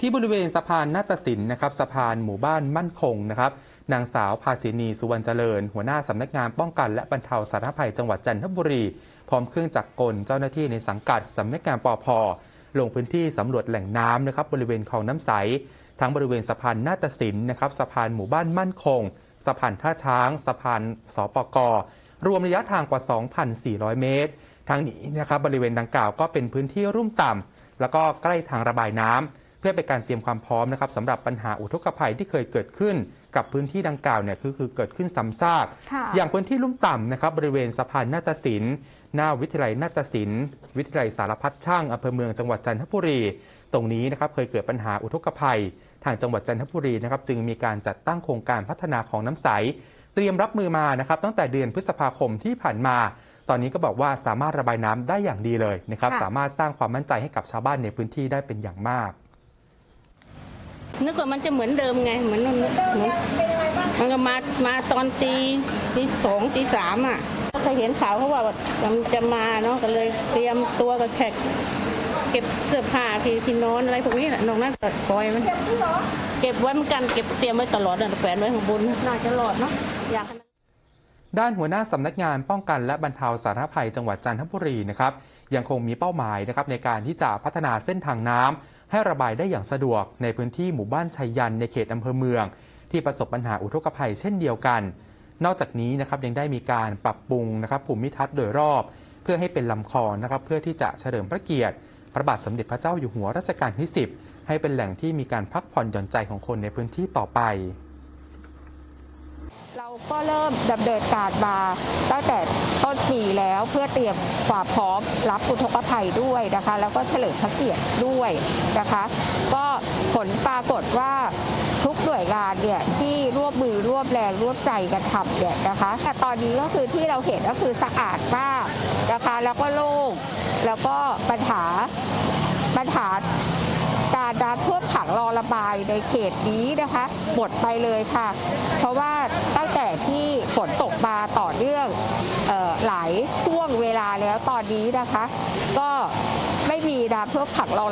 ที่บริเวณสะพานนาฏศิลป์นะครับสะพานหมู่บ้านมั่นคงนะครับนางสาวภาสินีสุวรรณเจริญ หัวหน้าสำนักงานป้องกันและบรรเทาสาธารณภัยจังหวัดจันทบุรี พร้อมเครื่องจักรกลเจ้าหน้าที่ในสังกัดสำนักงานปอพลงพื้นที่สำรวจแหล่งน้ำนะครับบริเวณคลองน้ำใส ทั้งบริเวณสะพานนาฏศิลป์นะครับสะพานหมู่บ้านมั่นคง สะพานท่าช้าง สะพานสปกรวมระยะทางกว่า 2,400 เมตร ทั้งนี้นะครับบริเวณดังกล่าวก็เป็นพื้นที่รุ่มต่ำแล้วก็ใกล้ทางระบายน้ำ เพื่อเป็นการเตรียมความพร้อมนะครับสำหรับปัญหาอุทกภัยที่เคยเกิดขึ้น กับพื้นที่ดังกล่าวเนี่ยคือคือเกิดขึ้นซ้ำซากค่ะอย่างพื้นที่ลุ่มต่ำนะครับบริเวณสะพานนาฏศิลป์หน้าวิทยาลัยนาฏศิลป์วิทยาลัยสารพัดช่างอำเภอเมืองจังหวัดจันทบุรี ตรงนี้นะครับเคยเกิดปัญหาอุทกภัย ทางจังหวัดจันทบุรีนะครับจึงมีการจัดตั้งโครงการพัฒนาของน้ำใส เตรียมรับมือมานะครับตั้งแต่เดือนพฤษภาคมที่ผ่านมาตอนนี้ก็บอกว่าสามารถระบายน้ำได้อย่างดีเลยนะครับค่ะสามารถสร้างความมั่นใจให้กับชาวบ้านในพื้นที่ได้เป็นอย่างมาก นึกว่ามันจะเหมือนเดิมไงเหมือนเหมือนมันก็มามาตอนตีตีสองตีสามอะก็เคยเห็นข่าวเขาว่ามันจะมาเนาะก็เลยเตรียมตัวกับแขกเก็บเสื้อผ้าที่ที่นอนอะไรพวกนี้แหละนอกนั้นก็ปล่อยมันเก็บไว้เหมือนกันเก็บเตรียมไว้ตลอดอะแขวนไว้ข้างบนน่าจะรอดเนาะอยากด้านหัวหน้าสำนักงานป้องกันและบรรเทาสาธารณภัยจังหวัดจันทบุรีนะครับ ยังคงมีเป้าหมายนะครับในการที่จะพัฒนาเส้นทางน้ำให้ระบายได้อย่างสะดวกในพื้นที่หมู่บ้านชัยยันในเขตอำเภอเมือง ที่ประสบปัญหาอุทกภัยเช่นเดียวกัน นอกจากนี้นะครับยังได้มีการปรับปรุงนะครับภูมิทัศน์โดยรอบ เพื่อให้เป็นลำคลองนะครับเพื่อที่จะเฉลิมพระเกียรติ พระบาทสมเด็จพระเจ้าอยู่หัวรัชกาลที่ 10 ให้เป็นแหล่งที่มีการพักผ่อนหย่อนใจของคนในพื้นที่ต่อไป ก็เริ่มดำเนินการมาตั้งแต่ต้นปีแล้วเพื่อเตรียมความพร้อมรับอุทกภัยด้วยนะคะ แล้วก็เฉลิมพระเกียรติด้วยนะคะ ก็ผลปรากฏว่าทุกหน่วยงานเนี่ยที่ร่วมมือร่วมแรงร่วมใจกันทำเนี่ยนะคะ แต่ตอนนี้ก็คือที่เราเห็นก็คือสะอาดมากนะคะแล้วก็โล่งแล้วก็ปัญหาปัญหาการน้ำท่วมขังรอระบายในเขตนี้นะคะหมดไปเลยค่ะ เพราะว่าตั้งแต่ที่ฝนตก มาต่อเนื่องออหลายช่วงเวลาแล้วตอนนี้นะคะ ก็ไม่มีน้ำท่วมขังเรา